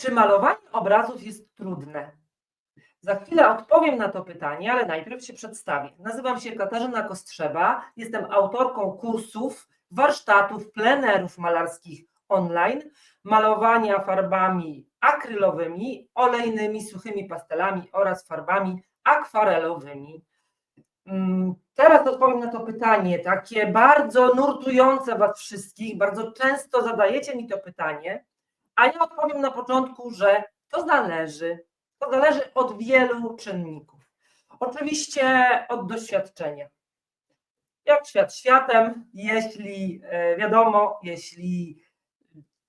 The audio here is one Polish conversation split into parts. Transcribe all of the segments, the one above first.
Czy malowanie obrazów jest trudne? Za chwilę odpowiem na to pytanie, ale najpierw się przedstawię. Nazywam się Katarzyna Kostrzeba, jestem autorką kursów, warsztatów, plenerów malarskich online, malowania farbami akrylowymi, olejnymi, suchymi pastelami oraz farbami akwarelowymi. Mm, Teraz odpowiem na to pytanie, takie bardzo nurtujące Was wszystkich. Bardzo często zadajecie mi to pytanie, a ja odpowiem na początku, że to zależy. To zależy od wielu czynników. Oczywiście od doświadczenia. Jak świat światem, jeśli e, wiadomo, jeśli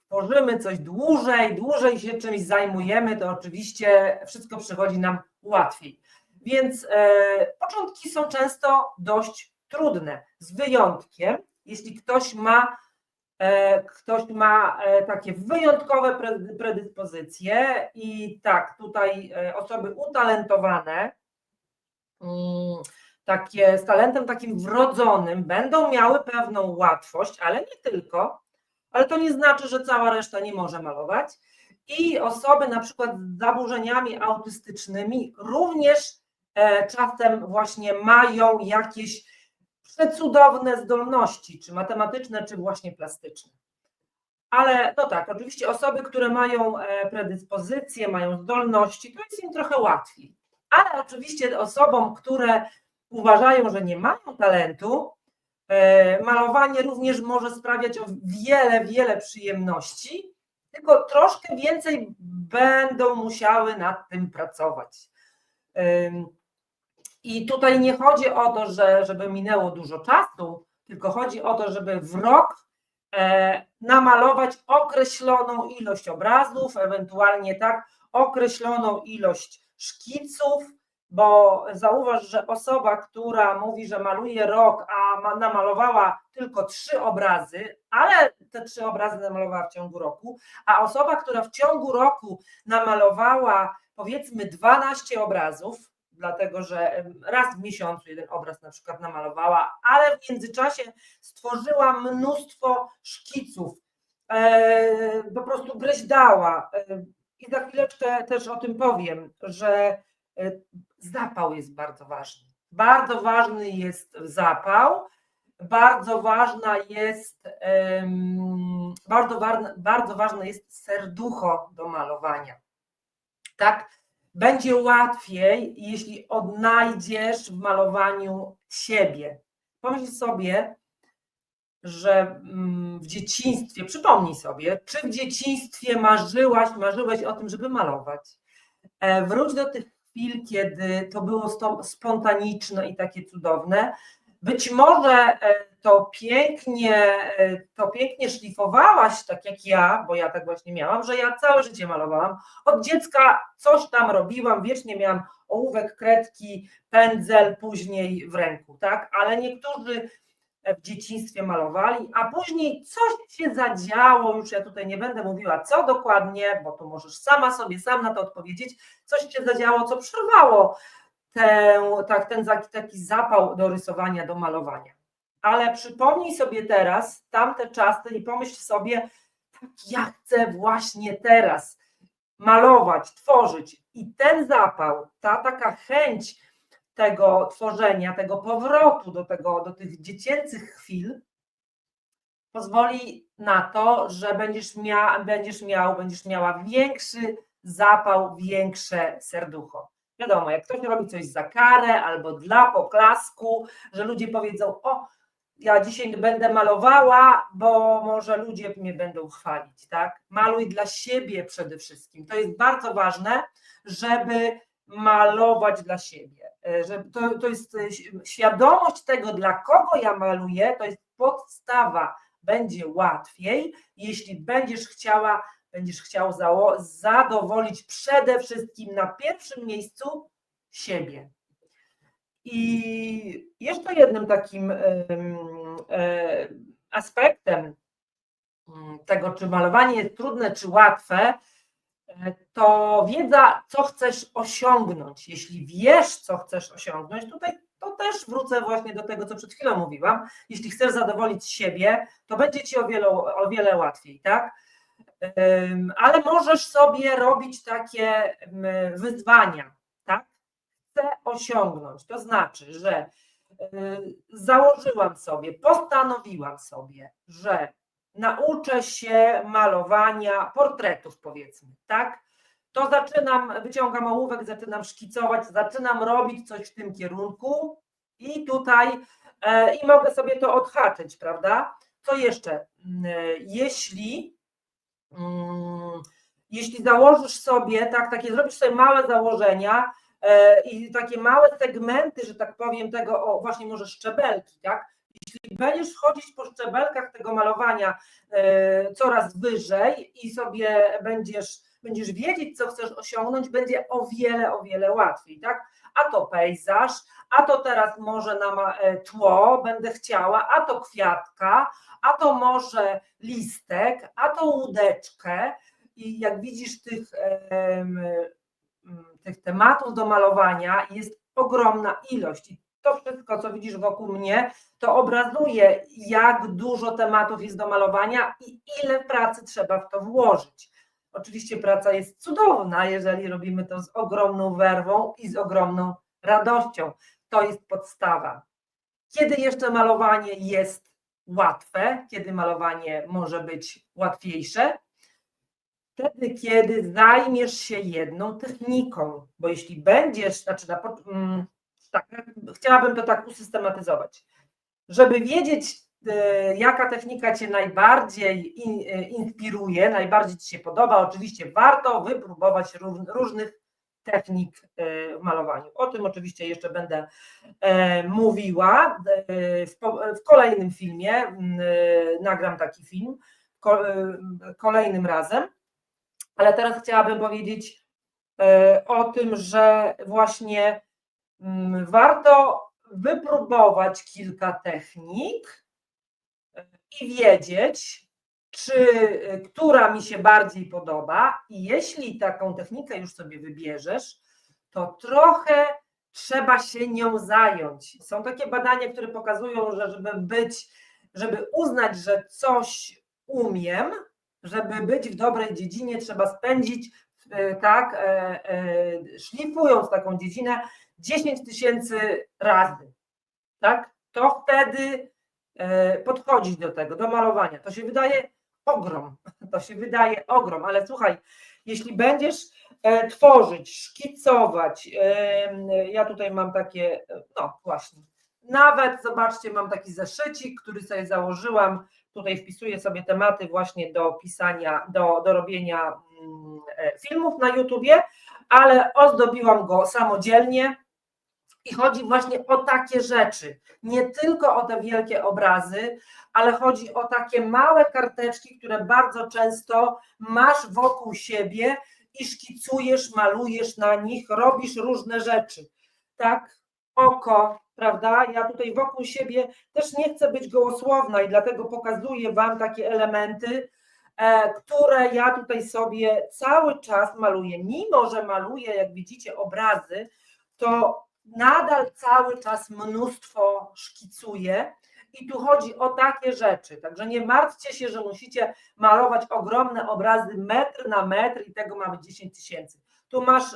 tworzymy coś dłużej, dłużej się czymś zajmujemy, to oczywiście wszystko przychodzi nam łatwiej. Więc e, początki są często dość trudne, z wyjątkiem, jeśli ktoś ma, ktoś ma e, takie wyjątkowe pre- predyspozycje i tak, tutaj e, osoby utalentowane, mm, takie z talentem takim wrodzonym, będą miały pewną łatwość, ale nie tylko, ale to nie znaczy, że cała reszta nie może malować. I osoby na przykład z zaburzeniami autystycznymi również e, czasem właśnie mają jakieś przecudowne zdolności, czy matematyczne, czy właśnie plastyczne. Ale no tak, oczywiście osoby, które mają e, predyspozycje, mają zdolności, to jest im trochę łatwiej. Ale oczywiście osobom, które uważają, że nie mają talentu, e, malowanie również może sprawiać o wiele, wiele przyjemności, tylko troszkę więcej będą musiały nad tym pracować. I tutaj nie chodzi o to, że, żeby minęło dużo czasu, tylko chodzi o to, żeby w rok e, namalować określoną ilość obrazów, ewentualnie tak, określoną ilość szkiców, bo zauważ, że osoba, która mówi, że maluje rok, a ma, namalowała tylko trzy obrazy, ale te trzy obrazy namalowała w ciągu roku, a osoba, która w ciągu roku namalowała powiedzmy 12 obrazów, dlatego że raz w miesiącu jeden obraz na przykład namalowała, ale w międzyczasie stworzyła mnóstwo szkiców, e, po prostu breźdała. E, I za chwileczkę też o tym powiem, że e, zapał jest bardzo ważny. Bardzo ważny jest zapał, bardzo ważna jest, bardzo, bardzo ważne jest serducho do malowania. Tak? Będzie łatwiej, jeśli odnajdziesz w malowaniu siebie. Pomyśl sobie, że mm, w dzieciństwie, przypomnij sobie, czy w dzieciństwie marzyłaś, marzyłeś o tym, żeby malować. E, Wróć do tych chwil, kiedy to było spontaniczne i takie cudowne. Być może e, to pięknie, e, to pięknie szlifowałaś, tak jak ja, bo ja tak właśnie miałam, że ja całe życie malowałam. Od dziecka coś tam robiłam, wiecznie miałam ołówek, kredki, pędzel, później w ręku, tak? Ale niektórzy w dzieciństwie malowali, a później coś się zadziało, już ja tutaj nie będę mówiła co dokładnie, bo to możesz sama sobie sam na to odpowiedzieć, coś się zadziało, co przerwało tę, tak, ten taki zapał do rysowania, do malowania. Ale przypomnij sobie teraz tamte czasy i pomyśl sobie, tak ja chcę właśnie teraz malować, tworzyć. I ten zapał, ta taka chęć tego tworzenia, tego powrotu do, tego, do tych dziecięcych chwil, pozwoli na to, że będziesz, mia, będziesz miał, będziesz miała większy zapał, większe serducho. Wiadomo, jak ktoś robi coś za karę albo dla poklasku, że ludzie powiedzą: O, ja dzisiaj będę malowała, bo może ludzie mnie będą chwalić, tak? Maluj dla siebie przede wszystkim. To jest bardzo ważne, żeby malować dla siebie. E, Że to, to jest e, świadomość tego, dla kogo ja maluję, to jest podstawa. Będzie łatwiej, jeśli będziesz chciała, będziesz chciał zadowolić przede wszystkim na pierwszym miejscu siebie. I jeszcze jednym takim e, aspektem mm, tego, czy malowanie jest trudne, czy łatwe, e, to wiedza, co chcesz osiągnąć. Jeśli wiesz, co chcesz osiągnąć, tutaj to też wrócę właśnie do tego, co przed chwilą mówiłam. Jeśli chcesz zadowolić siebie, to będzie ci o wiele, o wiele łatwiej, tak? Ale możesz sobie robić takie wyzwania, tak? Chcę osiągnąć. To znaczy, że założyłam sobie, postanowiłam sobie, że nauczę się malowania portretów, powiedzmy, tak? To zaczynam, wyciągam ołówek, zaczynam szkicować, zaczynam robić coś w tym kierunku i tutaj e, i mogę sobie to odhaczyć, prawda? Co jeszcze? Jeśli jeśli założysz sobie, tak, takie zrobisz sobie małe założenia e, i takie małe segmenty, że tak powiem, tego, o właśnie może szczebelki, tak? Jeśli będziesz chodzić po szczebelkach tego malowania e, coraz wyżej i sobie będziesz, będziesz wiedzieć, co chcesz osiągnąć, będzie o wiele, o wiele łatwiej, tak? A to pejzaż, a to teraz może na e, tło będę chciała, a to kwiatka, a to może listek, a to łódeczkę. I jak widzisz tych, mm, tych tematów do malowania jest ogromna ilość. To wszystko, co widzisz wokół mnie, to obrazuje, jak dużo tematów jest do malowania i ile pracy trzeba w to włożyć. Oczywiście praca jest cudowna, jeżeli robimy to z ogromną werwą i z ogromną radością. To jest podstawa. Kiedy jeszcze malowanie jest łatwe, kiedy malowanie może być łatwiejsze? Wtedy, kiedy zajmiesz się jedną techniką, bo jeśli będziesz, znaczy na, mm, tak, chciałabym to tak usystematyzować, żeby wiedzieć, e, jaka technika Cię najbardziej e, inspiruje, najbardziej Ci się podoba, oczywiście warto wypróbować róż- różnych technik e, w malowaniu. O tym oczywiście jeszcze będę mówiła w, kolejnym filmie. Nagram taki film ko- kolejnym razem. Ale teraz chciałabym powiedzieć o tym, że właśnie warto wypróbować kilka technik e, i wiedzieć, czy e, która mi się bardziej podoba. I jeśli taką technikę już sobie wybierzesz, to trochę trzeba się nią zająć. Są takie badania, które pokazują, że żeby być, żeby uznać, że coś umiem, żeby być w dobrej dziedzinie, trzeba spędzić, e, tak, szlifując taką dziedzinę 10 tysięcy razy, tak, to wtedy e, podchodzić do tego, do malowania. To się wydaje ogrom, to się wydaje ogrom, ale słuchaj, jeśli będziesz e, tworzyć, szkicować, em, ja tutaj mam takie, e, no właśnie, nawet zobaczcie, mam taki zeszycik, który sobie założyłam, tutaj wpisuję sobie tematy właśnie do pisania, do, do robienia mm, e, filmów na YouTubie, ale ozdobiłam go samodzielnie i chodzi właśnie o takie rzeczy. Nie tylko o te wielkie obrazy, ale chodzi o takie małe karteczki, które bardzo często masz wokół siebie i szkicujesz, malujesz na nich, robisz różne rzeczy. Tak, oko, prawda? Ja tutaj wokół siebie też nie chcę być gołosłowna i dlatego pokazuję Wam takie elementy, e, które ja tutaj sobie cały czas maluję. Mimo, że maluję, jak widzicie, obrazy, to nadal cały czas mnóstwo szkicuję. I tu chodzi o takie rzeczy. Także nie martwcie się, że musicie malować ogromne obrazy metr na metr i tego ma być 10 tysięcy. Tu masz.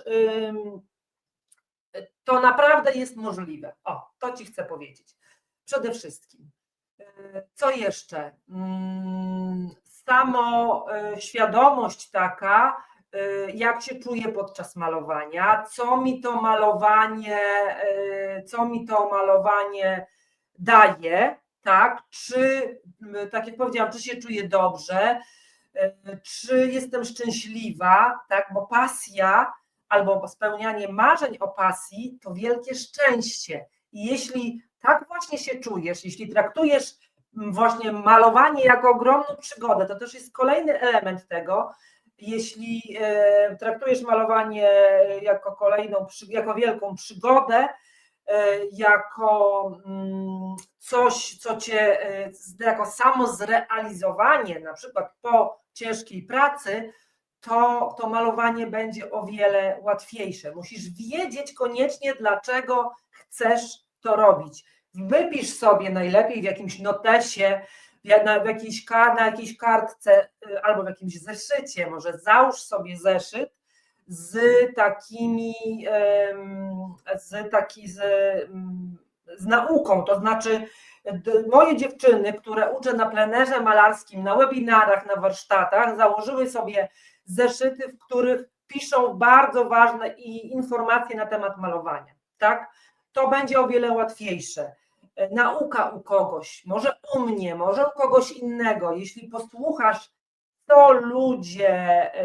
to naprawdę jest możliwe. O, to ci chcę powiedzieć. Przede wszystkim. Yy, Co jeszcze? Mm, Samo yy, świadomość taka, jak się czuję podczas malowania, co mi to malowanie, yy, co mi to malowanie daje, tak? Czy, yy, tak jak powiedziałam, czy się czuję dobrze, czy jestem szczęśliwa, tak? Bo pasja albo spełnianie marzeń o pasji to wielkie szczęście. I jeśli tak właśnie się czujesz, jeśli traktujesz mm, właśnie malowanie jako ogromną przygodę, to też jest kolejny element tego. Jeśli e, traktujesz malowanie jako kolejną, jako wielką przygodę, e, jako mm, coś, co cię, e, jako samo zrealizowanie, na przykład po ciężkiej pracy, to, to malowanie będzie o wiele łatwiejsze. Musisz wiedzieć koniecznie, dlaczego chcesz to robić. Wypisz sobie najlepiej w jakimś notesie, na, w jakiejś, na jakiejś kartce y, albo w jakimś zeszycie, może załóż sobie zeszyt z takimi, z taki, z, mm, z nauką, to znaczy moje dziewczyny, które uczę na plenerze malarskim, na webinarach, na warsztatach, założyły sobie zeszyty, w których piszą bardzo ważne informacje na temat malowania, tak? To będzie o wiele łatwiejsze. Nauka u kogoś, może u mnie, może u kogoś innego, jeśli posłuchasz, co ludzie e,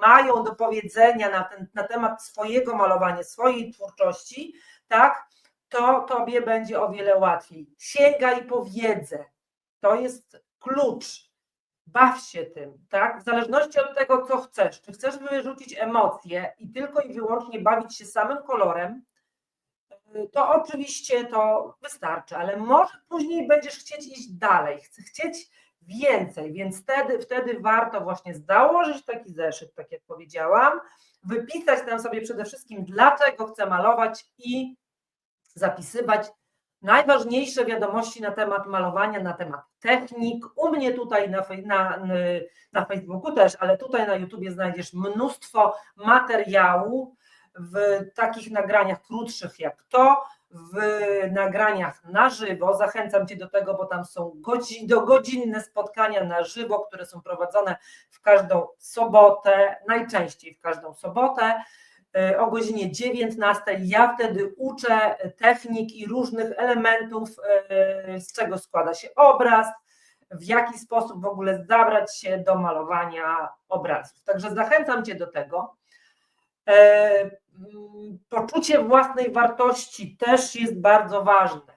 mają do powiedzenia na, ten, na temat swojego malowania, swojej twórczości, tak, to tobie będzie o wiele łatwiej. Sięgaj po wiedzę. To jest klucz. Baw się tym, tak? W zależności od tego, co chcesz. Czy chcesz wyrzucić emocje i tylko i wyłącznie bawić się samym kolorem, to oczywiście to wystarczy, ale może później będziesz chcieć iść dalej, chcieć więcej, więc wtedy, wtedy warto właśnie założyć taki zeszyt, tak jak powiedziałam, wypisać tam sobie przede wszystkim, dlaczego chcę malować i zapisywać najważniejsze wiadomości na temat malowania, na temat technik. U mnie tutaj na, na, na Facebooku też, ale tutaj na YouTubie znajdziesz mnóstwo materiału w takich nagraniach krótszych jak to, w nagraniach na żywo. Zachęcam Cię do tego, bo tam są godzi, do godzinne spotkania na żywo, które są prowadzone w każdą sobotę, najczęściej w każdą sobotę y, o godzinie 19. Ja wtedy uczę technik i różnych elementów, y, z czego składa się obraz, w jaki sposób w ogóle zabrać się do malowania obrazów. Także zachęcam Cię do tego. E, Poczucie własnej wartości też jest bardzo ważne.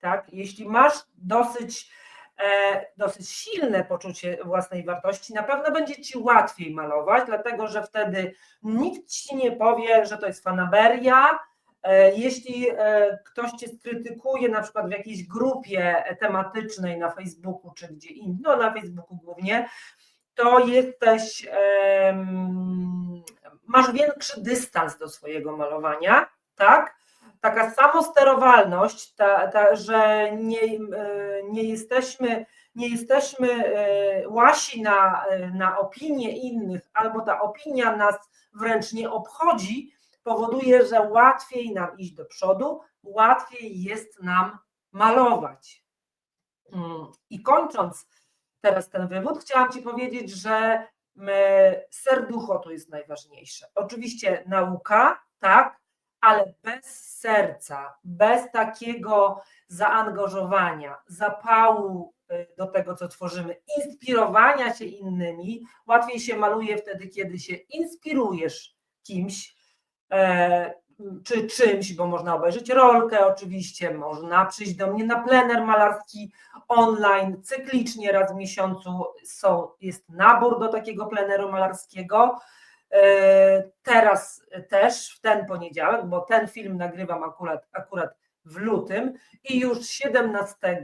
Tak? Jeśli masz dosyć, e, dosyć silne poczucie własnej wartości, na pewno będzie ci łatwiej malować, dlatego że wtedy nikt ci nie powie, że to jest fanaberia. E, Jeśli e, ktoś cię skrytykuje, na przykład w jakiejś grupie tematycznej na Facebooku czy gdzie indziej, no na Facebooku głównie, to jesteś, em, masz większy dystans do swojego malowania, tak? Taka samosterowalność, ta, ta, że nie, e, nie jesteśmy, nie jesteśmy e, łasi na, e, na opinię innych, albo ta opinia nas wręcz nie obchodzi, powoduje, że łatwiej nam iść do przodu, łatwiej jest nam malować. Mm, I kończąc teraz ten wywód, chciałam Ci powiedzieć, że serducho to jest najważniejsze. Oczywiście nauka, tak, ale bez serca, bez takiego zaangażowania, zapału y, do tego, co tworzymy, inspirowania się innymi, łatwiej się maluje wtedy, kiedy się inspirujesz kimś, e, czy czymś, bo można obejrzeć rolkę oczywiście, można przyjść do mnie na plener malarski online, cyklicznie raz w miesiącu są, jest nabór do takiego pleneru malarskiego. E, Teraz też w ten poniedziałek, bo ten film nagrywam akurat, akurat w lutym i już 17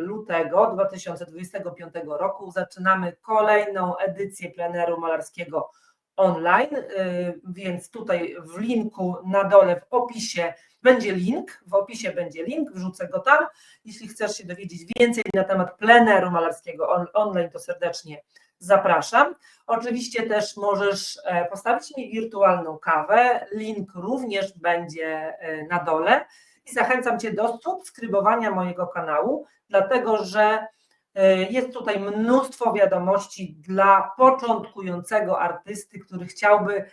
lutego 2025 roku zaczynamy kolejną edycję pleneru malarskiego online, y, więc tutaj w linku na dole w opisie będzie link, w opisie będzie link, wrzucę go tam. Jeśli chcesz się dowiedzieć więcej na temat pleneru malarskiego on, online, to serdecznie zapraszam. Oczywiście też możesz e, postawić mi wirtualną kawę, link również będzie e, na dole i zachęcam Cię do subskrybowania mojego kanału, dlatego że jest tutaj mnóstwo wiadomości dla początkującego artysty, który chciałby